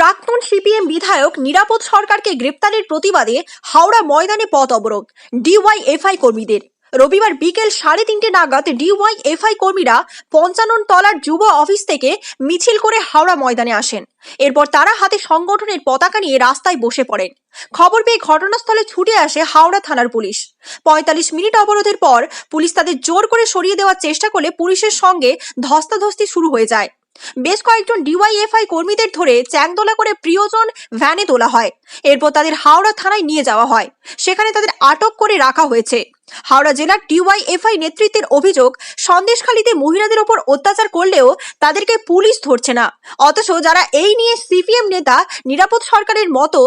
প্রাক্তন সিপিএম বিধায়ক নিরাপদ সরকারকে গ্রেপ্তারের প্রতিবাদে হাওড়া ময়দানে পথ অবরোধ, ডিওয়াইএফআই কর্মীদের। রবিবার বিকেল সাড়ে তিনটে নাগাদ ডিওয়াইএফআই কর্মীরা পঞ্চানন তলার যুব অফিস থেকে মিছিল করে হাওড়া ময়দানে আসেন। এরপর তারা হাতে সংগঠনের পতাকা নিয়ে রাস্তায় বসে পড়েন। খবর পেয়ে ঘটনাস্থলে ছুটে আসে হাওড়া থানার পুলিশ। পঁয়তাল্লিশ মিনিট অবরোধের পর পুলিশ তাদের জোর করে সরিয়ে দেওয়ার চেষ্টা করলে পুলিশের সঙ্গে ধস্তাধস্তি শুরু হয়ে যায়। বেশ কয়েকজন ডিওয়াইএফআই কর্মীদের ধরে চ্যাংদোলা করে প্রিয়জন ভ্যানে তোলা হয়। এরপর তাদের হাওড়া থানায় নিয়ে যাওয়া হয়। সেখানে তাদের আটক করে রাখা হয়েছে। হাওড়া জেলার ডিওয়াইএফআই নেতৃত্বের অভিযোগ, সন্দেশখালীতে মহিলাদের ওপর অত্যাচার করলেও তাদেরকে পুলিশ ধরছে না। অথচ যারা এই নিয়ে সিপিএম নেতা, নিরাপদ সরকারের মতো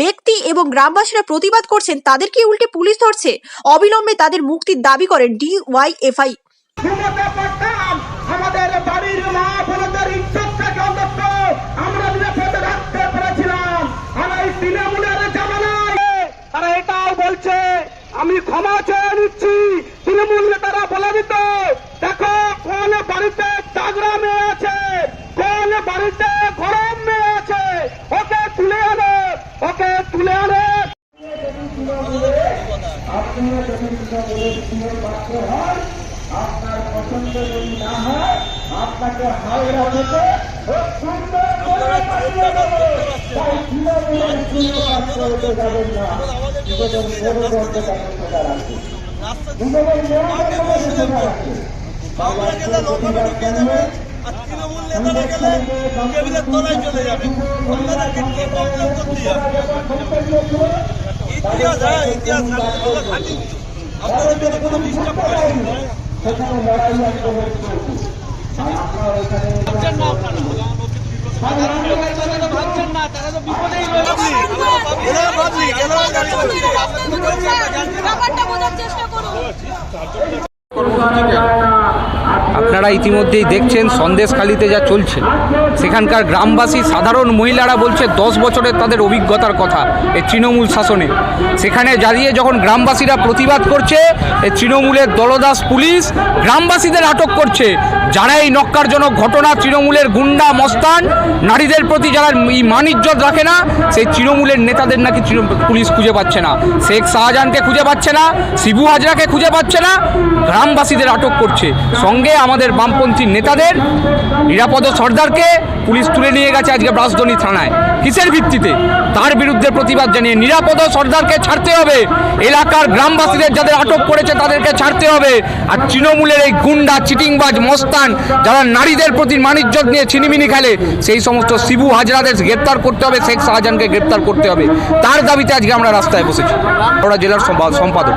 ব্যক্তি এবং গ্রামবাসীরা প্রতিবাদ করছেন তাদেরকে উল্টে পুলিশ ধরছে। অবিলম্বে তাদের মুক্তির দাবি করেন ডিওয়াইএফআই। আমাদের বাড়ির মা বোনদের ইজ্জত থেকে অন্তত আমরা নিরাপদে রাখতে পেরেছিলাম। আর এই তৃণমূলের জামানায় তারা এটাও বলছে, আমি ক্ষমা চেয়ে নিচ্ছি, তৃণমূল নেতারা বলে দিত, দেখো কোন বাড়িতে চাগরা মেয়ে আছে, কোন বাড়িতে গরম মেয়ে আছে, ওকে তুলে আনে, ওকে তুলে আনে। আপনার পছন্দ যদি না হয় আপনাকে হাওড়া থেকে খুব সুন্দর করে পাঠিয়ে দেবো। তাই তৃণমূলের কোনো কাজ করতে যাবেন না? নিজেদের মেরুদণ্ডটা সোজা রাখুন নিজেদের মেরুদণ্ডটা সোজা রাখুন আমরা গেলে লোকভাবে ঢুকে যাবে আর তৃণমূল নেতারা গেলে টেবিলের তলায় চলে যাবে। আপনাদেরকে কে কমপ্লেন করতে যাবে? ইতিহাস হ্যাঁ ইতিহাস আপনাদের জন্য কোনো ডিস্টার্ব করে সেখানে লড়াই আন্দোলন চলছে আপনারা এখানে এরা পাবলিক এরা গাড়ি করছে ব্যাপারটা বোঝার চেষ্টা করুন আপনারা ইতিমধ্যেই দেখছেন, সন্দেশখালিতে যা চলছে। সেখানকার গ্রামবাসী, সাধারণ মহিলারা বলছে, দশ বছরের তাদের অভিজ্ঞতার কথা এই তৃণমূল শাসনে। সেখানে দাঁড়িয়ে যখন গ্রামবাসীরা প্রতিবাদ করছে, এই তৃণমূলের দলদাস পুলিশ গ্রামবাসীদের আটক করছে। যারা এই নক্কারজনক ঘটনা, তৃণমূলের গুন্ডা, মস্তান, নারীদের প্রতি যারা এই মান ইজ্জত রাখে না, সেই তৃণমূলের নেতাদের নাকি পুলিশ খুঁজে পাচ্ছে না। শেখ শাহজাহানকে খুঁজে পাচ্ছে না, শিবু হাজরাকে খুঁজে পাচ্ছে না, গ্রামবাসীদের আটক করছে। সঙ্গে আমাদের বামপন্থী নেতাদের, নিরাপদ সর্দারকে পুলিশ তুলে নিয়ে গেছে আজকে ব্রাসদনি থানায়। কিসের ভিত্তিতে? তার বিরুদ্ধে প্রতিবাদ জানিয়ে নিরাপদ সর্দারকে ছাড়তে হবে। এলাকার গ্রামবাসীদের যাদের আটক করেছে তাদেরকে ছাড়তে হবে। আর তৃণমূলের এই গুন্ডা, চিটিংবাজ, মস্তান, যারা নারীদের প্রতি মানিজ্যত নিয়ে ছিনিমিনি খেলে, সেই সমস্ত শিবু হাজরাদের গ্রেপ্তার করতে হবে, শেখ শাহজাহানকে গ্রেপ্তার করতে হবে। তার দাবিতে আজকে আমরা রাস্তায় বসেছি। ওরা জেলার সম্পাদক।